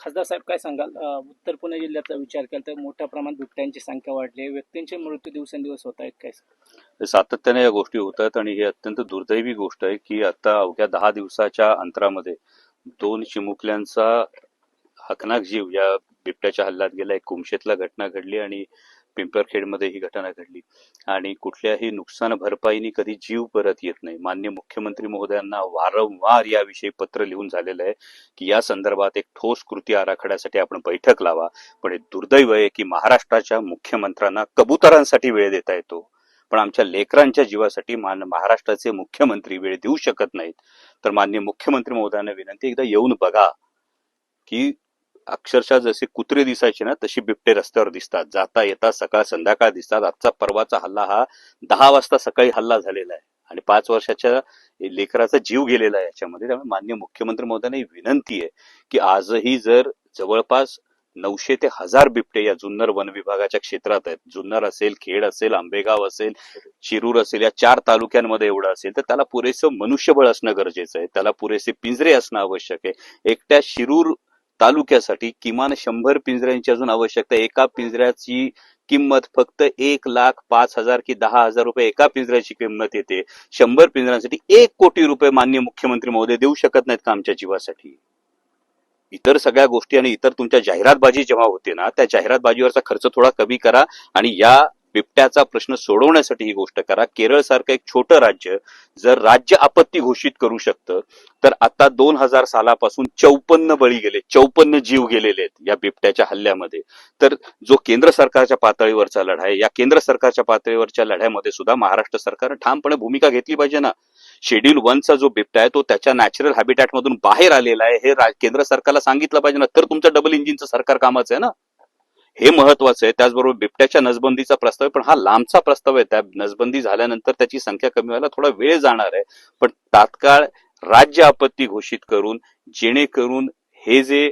खासदार साहेब काय सांगाल? उत्तर पुणे जिल्ह्याचा विचार केला तर मोठ्या प्रमाणात बिबट्यांची संख्या वाढली आहे. व्यक्तींचे मृत्यू दिवसेंदिवस होत आहेत काय सातत्याने या गोष्टी होत आहेत आणि ही अत्यंत दुर्दैवी गोष्ट आहे की आता अवघ्या दहा दिवसाच्या अंतरामध्ये दोन चिमुकल्यांचा हकनाक जीव या बिबट्याच्या हल्ल्यात गेला. एक कुमशेतला घटना घडली आणि पिंपरखेडमध्ये ही घटना घडली. आणि कुठल्याही नुकसान भरपाईनी कधी जीव परत येत नाही. मान्य मुख्यमंत्री महोदयांना वारंवार याविषयी पत्र लिहून झालेलं आहे की या संदर्भात एक ठोस कृती आराखड्यासाठी आपण बैठक लावा. पण हे दुर्दैव आहे की महाराष्ट्राच्या मुख्यमंत्र्यांना कबुतरांसाठी वेळ देता येतो. पण आमच्या लेकरांच्या जीवासाठी मान महाराष्ट्राचे मुख्यमंत्री वेळ देऊ शकत नाहीत. तर मान्य मुख्यमंत्री महोदयांना विनंती एकदा येऊन बघा की अक्षरशः जसे कुत्रे दिसायचे ना तशी बिबटे रस्त्यावर दिसतात. जाता येता सकाळ संध्याकाळ दिसतात. आजचा परवाचा हल्ला हा दहा वाजता सकाळी हल्ला झालेला आहे. आणि पाच वर्षाच्या लेकराचा जीव गेलेला आहे याच्यामध्ये. त्यामुळे मान्य मुख्यमंत्री महोदयांना ही विनंती आहे की आजही जर जवळपास नऊशे ते हजार बिबटे या जुन्नर वन विभागाच्या क्षेत्रात आहेत. जुन्नर असेल खेड असेल आंबेगाव असेल शिरूर असेल या चार तालुक्यांमध्ये एवढं असेल तर त्याला पुरेसं मनुष्यबळ असणं गरजेचं आहे. त्याला पुरेसे पिंजरे असणं आवश्यक आहे. एकट्या शिरूर तालुक्यासाठी किमान शंभर पिंजऱ्यांची अजून आवश्यकता एका पिंजऱ्याची किंमत फक्त एक लाख पाच हजार की दहा हजार रुपये एका पिंजऱ्याची किंमत येते. शंभर पिंजऱ्यांसाठी एक कोटी रुपये मान्य मुख्यमंत्री महोदय देऊ शकत नाहीत का आमच्या जीवासाठी? इतर सगळ्या गोष्टी आणि इतर तुमच्या जाहिरातबाजी जेव्हा होते ना त्या जाहिरातबाजीवरचा खर्च थोडा कमी करा आणि या बिबट्याचा प्रश्न सोडवण्यासाठी ही गोष्ट करा. केरळ सारखं एक छोटं राज्य जर राज्य आपत्ती घोषित करू शकतं तर आता दोन हजार सालापासून चौपन्न बळी गेले चौपन्न जीव गेलेले आहेत या बिबट्याच्या हल्ल्यामध्ये. तर जो केंद्र सरकारच्या पातळीवरचा लढा आहे या केंद्र सरकारच्या पातळीवरच्या लढ्यामध्ये सुद्धा महाराष्ट्र सरकारनं ठामपणे भूमिका घेतली पाहिजे ना. शेड्यूल वनचा जो बिबटा आहे तो त्याच्या नॅचरल हॅबिटॅट मधून बाहेर आलेला आहे हे केंद्र सरकारला सांगितलं पाहिजे ना. तर तुमचं डबल इंजिनचं सरकार कामाचं आहे ना. हे महत्वाचं आहे. त्याचबरोबर बिबट्याच्या नसबंदीचा प्रस्ताव आहे. पण हा लांबचा प्रस्ताव आहे. त्या नसबंदी झाल्यानंतर त्याची संख्या कमी व्हायला थोडा वेळ जाणार आहे. पण तात्काळ राज्य आपत्ती घोषित करून जेणेकरून हे जे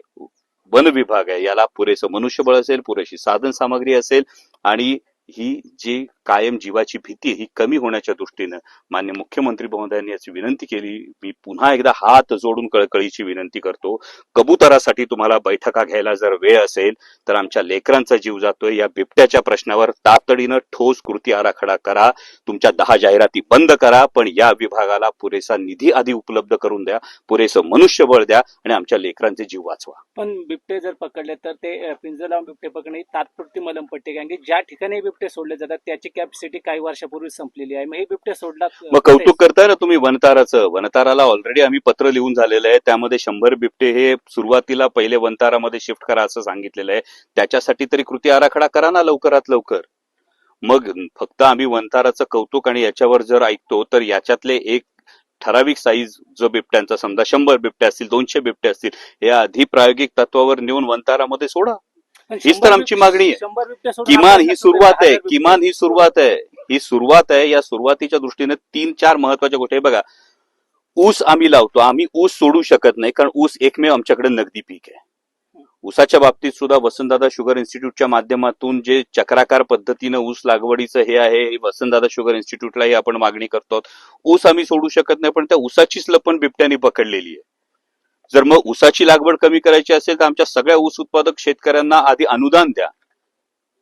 वन विभाग आहे याला पुरेसं मनुष्यबळ असेल पुरेशी साधन सामग्री असेल आणि ही जी कायम जीवाची भीती ही कमी होण्याच्या दृष्टीनं मान्य मुख्यमंत्री महोदयांनी याची विनंती केली. मी पुन्हा एकदा हात जोडून कळकळीची विनंती करतो. कबुतरासाठी तुम्हाला बैठका घ्यायला जर वेळ असेल तर आमच्या लेकरांचा जीव जातोय. या बिबट्याच्या प्रश्नावर तातडीनं ठोस कृती आराखडा करा. तुमच्या दहा जाहिराती बंद करा पण या विभागाला पुरेसा निधी आधी उपलब्ध करून द्या. पुरेसं मनुष्यबळ द्या आणि आमच्या लेकरांचे जीव वाचवा. पण बिबटे जर पकडले तर ते पिंजर लावून बिबटे पकडणे तात्पुरती मलमपट्टी कारण की ज्या ठिकाणी बिबटे सोडले जातात त्याची कॅपॅसिटी काही वर्षापूर्वी संपलेली आहे. मग हे बिबटे सोडला मग कौतुक करताय ना तुम्ही वनताराचं? वनताराला ऑलरेडी आम्ही पत्र लिहून झालेलं आहे. त्यामध्ये शंभर बिबटे हे सुरुवातीला पहिले वनतारामध्ये शिफ्ट करा असं सांगितलेलं आहे. त्याच्यासाठी तरी कृती आराखडा करा ना लवकरात लवकर. मग फक्त आम्ही वनताराचं कौतुक आणि याच्यावर जर ऐकतो तर याच्यातले एक ठराविक साईज जो बिबट्यांचा समजा शंभर बिबटे असतील दोनशे बिबटे असतील हे आधी प्रायोगिक तत्वावर नेऊन वनतारामध्ये सोडा. हीच तर आमची मागणी आहे. किमान ही सुरुवात आहे किमान ही सुरुवात आहे. ही सुरुवात आहे या सुरुवातीच्या दृष्टीने तीन चार महत्त्वाच्या गोष्टी बघा ऊस आम्ही लावतो. आम्ही ऊस सोडू शकत नाही कारण ऊस एकमेव आमच्याकडे नगदी पीक आहे. ऊसाच्या बाबतीत सुद्धा वसंतदादा शुगर इन्स्टिट्यूटच्या माध्यमातून जे चक्राकार पद्धतीनं ऊस लागवडीचं हे आहे हे वसंतदादा शुगर इन्स्टिट्यूटलाही आपण मागणी करतो ऊस आम्ही सोडू शकत नाही पण त्या ऊसाचीच लपण बिबट्याने पकडलेली आहे. जर मग ऊसाची लागवड कमी करायची असेल तर आमच्या सगळ्या ऊस उत्पादक शेतकऱ्यांना आधी अनुदान द्या.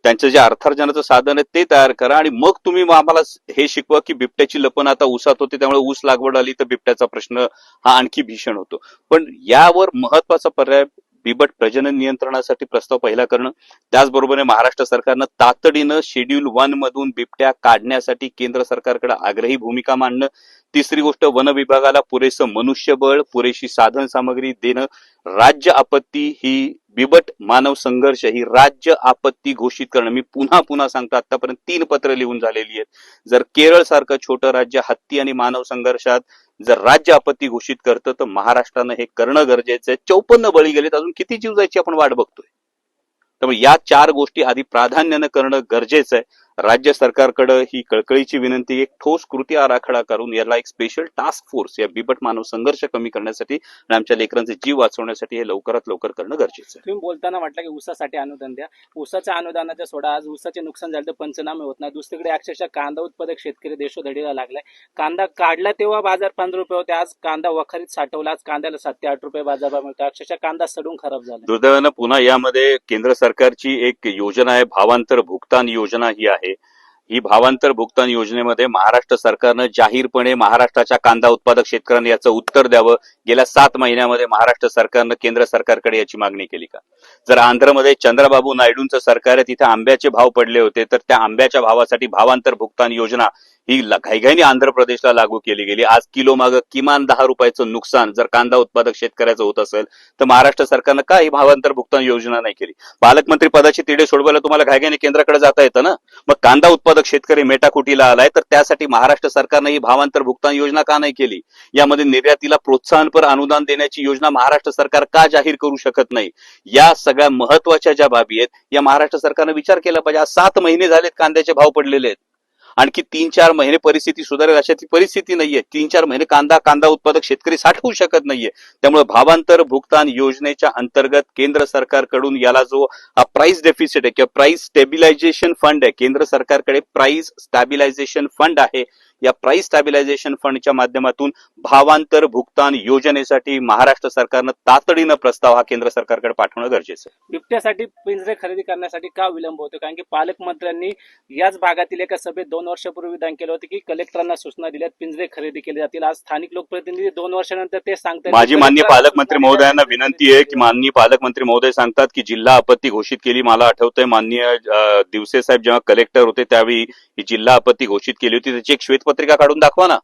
त्यांचं जे अर्थार्जनाचं साधन आहे ते तयार करा आणि मग तुम्ही मग आम्हाला हे शिकवा की बिबट्याची लपण आता ऊसात होते त्यामुळे ऊस लागवड आली तर बिबट्याचा प्रश्न हा आणखी भीषण होतो. पण यावर महत्त्वाचा पर्याय बिबट प्रजनन नियंत्रणासाठी प्रस्ताव पहिला करणं त्याचबरोबर महाराष्ट्र सरकारनं तातडीनं शेड्यूल वन मधून बिबट्या काढण्यासाठी केंद्र सरकारकडे आग्रही भूमिका मांडणं तिसरी गोष्ट वन विभागाला पुरेसं मनुष्यबळ पुरेशी साधन सामग्री देणं राज्य आपत्ती ही बिबट मानव संघर्ष ही राज्य आपत्ती घोषित करणं. मी पुन्हा पुन्हा सांगतो आतापर्यंत तीन पत्र लिहून झालेली आहेत. जर केरळ सारखं छोटं राज्य हत्ती आणि मानव संघर्षात जर राज्य आपत्ती घोषित करतं तर महाराष्ट्रानं हे करणं गरजेचं आहे. चौपन्न बळी गेलेत अजून किती जीव जायची आपण वाट बघतोय? त्यामुळे या चार गोष्टी आधी प्राधान्यानं करणं गरजेचं आहे. राज्य सरकारकडे ही कळकळीची विनंती एक ठोस कृती आराखडा करून याला एक स्पेशल टास्क फोर्स या बिबट मानव संघर्ष कमी करण्यासाठी आणि आमच्या लेकरांचे जीव वाचवण्यासाठी हे लवकरात लवकर करणं गरजेचं आहे. तुम्ही बोलताना म्हटलं की ऊसासाठी अनुदान द्या. ऊसाच्या अनुदानाच्या सोडा आज ऊसाचे नुकसान झालं तर पंचनामे होत नाही. दुसरीकडे अक्षरशः कांदा उत्पादक शेतकरी देशोधडीला लागलाय. कांदा काढला तेव्हा बाजार पंधरा रुपये होते. आज कांदा वखारीत साठवला. आज कांद्याला सात ते आठ रुपये बाजारभाव मिळतो. अक्षरशः कांदा सडून खराब झाला. दुर्दैवानं पुन्हा यामध्ये केंद्र सरकारची एक योजना आहे. भावांतर भुगतान योजना ही आहे. ही भावांतर भुगतान योजनेमध्ये महाराष्ट्र सरकारनं जाहीरपणे महाराष्ट्राच्या कांदा उत्पादक शेतकऱ्यांना याचं उत्तर द्यावं. गेल्या सात महिन्यामध्ये महाराष्ट्र सरकारनं केंद्र सरकारकडे याची मागणी केली का? जर आंध्रमध्ये चंद्रबाबू नायडूंचं सरकार आहे तिथे आंब्याचे भाव पडले होते तर त्या आंब्याच्या भावासाठी भावांतर भुगतान योजना ही घाईघाईने आंध्र प्रदेशला लागू केली गेली. आज किलो मागं किमान दहा रुपयाचं नुकसान जर कांदा उत्पादक शेतकऱ्याचं होत असेल तर महाराष्ट्र सरकारनं का ही भावांतर भुगतान योजना नाही केली. पालकमंत्री पदाची तिडे सोडवायला तुम्हाला घाईघाईने केंद्राकडे जाता येतं ना? मग कांदा उत्पादक शेतकरी मेटाकुटीला आलाय तर त्यासाठी महाराष्ट्र सरकारनं ही भावांतर भुगतान योजना का नाही केली? यामध्ये निर्यातीला प्रोत्साहनपर अनुदान देण्याची योजना महाराष्ट्र सरकार का जाहीर करू शकत नाही? या सगळ्या महत्त्वाच्या ज्या बाबी आहेत या महाराष्ट्र सरकारनं विचार केला पाहिजे. आज सात महिने झालेत कांद्याचे भाव पडलेले आहेत. आणखी तीन चार महिने परिस्थिती सुधारेल अशा ती परिस्थिती नाहीये. तीन चार महिने कांदा कांदा उत्पादक शेतकरी साठवू शकत नाहीये. त्यामुळे भावांतर भुगतान योजनेच्या अंतर्गत केंद्र सरकारकडून याला जो प्राइस डेफिसिट आहे किंवा प्राइस स्टेबिलायझेशन फंड आहे केंद्र सरकारकडे प्राइस स्टॅबिलायझेशन फंड आहे या प्राइस स्टॅबिलायझेशन फंडच्या माध्यमातून भावांतर भुगतान योजनेसाठी महाराष्ट्र सरकारनं तातडीनं प्रस्ताव हा केंद्र सरकारकडे पाठवणं गरजेचं आहे. बिबट्यासाठी पिंजरे खरेदी करण्यासाठी का विलंब होतो कारण की पालकमंत्र्यांनी याच भागातील एका सभेत दोन वर्षापूर्वी विधान केलं होतं की कलेक्टरांना सूचना दिल्यात पिंजरे खरेदी केले जातील. आज स्थानिक लोकप्रतिनिधी दोन वर्षानंतर ते सांगतात माझी माननीय पालकमंत्री महोदयांना विनंती आहे की माननीय पालकमंत्री महोदय सांगतात की जिल्हा आपत्ती घोषित केली. मला आठवतंय माननीय दिवसे साहेब जेव्हा कलेक्टर होते त्यावेळी ही जिल्हा आपत्ती घोषित केली होती. त्याची एक पत्रिका काढून दाखवा ना.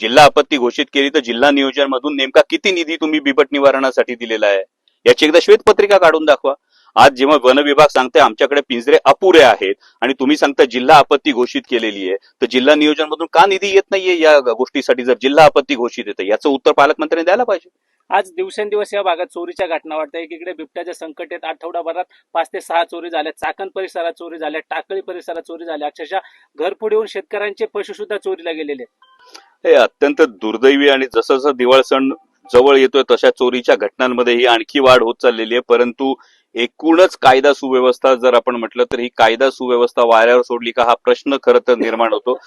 जिल्हा आपत्ती घोषित केली तर जिल्हा नियोजन मधून नेमका किती निधी तुम्ही बिबट निवारणासाठी दिलेला आहे? याची एकदा श्वेतपत्रिका काढून दाखवा. आज जेव्हा वन विभाग सांगते आमच्याकडे पिंजरे अपुरे आहेत आणि तुम्ही सांगता जिल्हा आपत्ती घोषित केलेली आहे तर जिल्हा नियोजन मधून का निधी येत नाहीये या गोष्टीसाठी जर जिल्हा आपत्ती घोषित येतं? याचं उत्तर पालकमंत्र्यांनी द्यायला पाहिजे. आज दिवसेंदिवस या भागात चोरीच्या घटना वाटतात एकीकडे बिबट्याच्या संकट आठवडाभरात पाच ते सहा चोरी झाल्या चाकण परिसरात चोरी झाल्या टाकळी परिसरात चोरी झाल्या. अक्षरशः घरपुढे येऊन शेतकऱ्यांचे पशु सुद्धा चोरीला गेलेले आहेत. हे अत्यंत दुर्दैवी आणि जसं जसं दिवाळ सण जवळ येतोय तशा चोरीच्या घटनांमध्ये ही आणखी वाढ होत चाललेली आहे. परंतु एकूणच कायदा सुव्यवस्था जर आपण म्हटलं तर ही कायदा सुव्यवस्था वाऱ्यावर सोडली का हा प्रश्न खरं तर निर्माण होतो.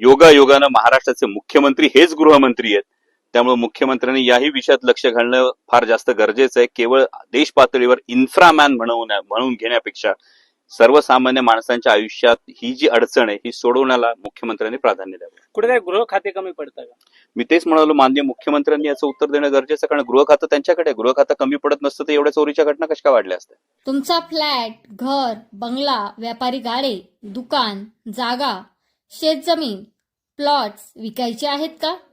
योगायोगानं महाराष्ट्राचे मुख्यमंत्री हेच गृहमंत्री आहेत. त्यामुळे मुख्यमंत्र्यांनी याही विषयात लक्ष घालणं फार जास्त गरजेचं आहे. केवळ देश पातळीवर इन्फ्रामॅन म्हणून म्हणून घेण्यापेक्षा सर्वसामान्य माणसांच्या आयुष्यात ही जी अडचण आहे ही सोडवण्याला मुख्यमंत्र्यांनी प्राधान्य द्यावं. कुठेतरी गृह खाते कमी पडतं का? मी तेच म्हणालो मान्य मुख्यमंत्र्यांनी याचं उत्तर देणं गरजेचं आहे, कारण गृह खातं त्यांच्याकडे आहे. गृह खातं कमी पडत नसतं तर एवढ्या चोरीच्या घटना कशा काय वाढल्या असत्या? तुमचा फ्लॅट घर बंगला व्यापारी गाडे दुकान जागा शेतजमीन प्लॉट्स विकायचे आहेत का?